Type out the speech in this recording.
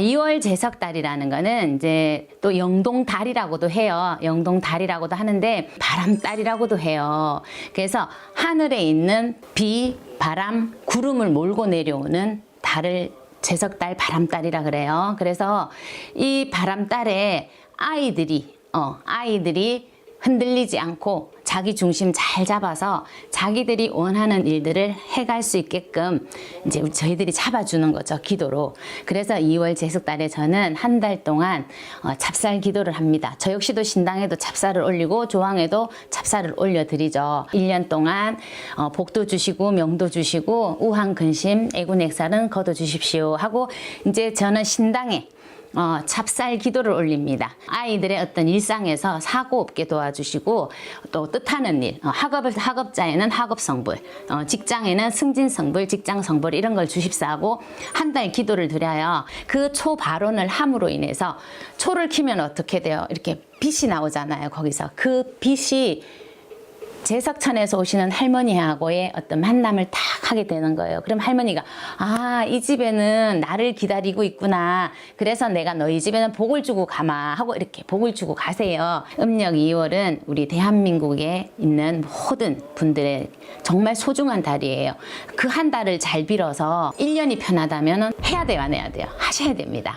2월 제석달이라는 거는 이제 또 영동달이라고도 해요. 영동달이라고도 하는데 바람달이라고도 해요. 그래서 하늘에 있는 비, 바람, 구름을 몰고 내려오는 달을 제석달, 바람달이라 그래요. 그래서 이 바람달에 아이들이 어, 아이들이 흔들리지 않고 자기 중심 잘 잡아서 자기들이 원하는 일들을 해갈 수 있게끔 이제 저희들이 잡아주는 거죠 기도로. 그래서 2월 제석달에 저는 한 달 동안 어, 찹쌀 기도를 합니다. 저 역시도 신당에도 찹쌀을 올리고 조항에도 찹쌀을 올려드리죠. 1년 동안 어, 복도 주시고 명도 주시고 우한 근심 애군액살은 거둬 주십시오 하고 이제 저는 신당에 어, 찹쌀 기도를 올립니다. 아이들의 어떤 일상에서 사고 없게 도와주시고 또 뜻하는 일, 어, 학업을 학업자에는 학업 성불, 어, 직장에는 승진 성불, 직장 성불 이런 걸 주십사하고 한 달 기도를 드려요. 그 초 발언을 함으로 인해서 초를 키면 어떻게 돼요? 이렇게 빛이 나오잖아요. 거기서 그 빛이 제석천에서 오시는 할머니하고의 어떤 만남을 딱 하게 되는 거예요. 그럼 할머니가 아, 이 집에는 나를 기다리고 있구나. 그래서 내가 너희 집에는 복을 주고 가마 하고 이렇게 복을 주고 가세요. 음력 2월은 우리 대한민국에 있는 모든 분들의 정말 소중한 달이에요. 그 한 달을 잘 빌어서 1년이 편하다면 해야 돼요, 안 해야 돼요? 하셔야 됩니다.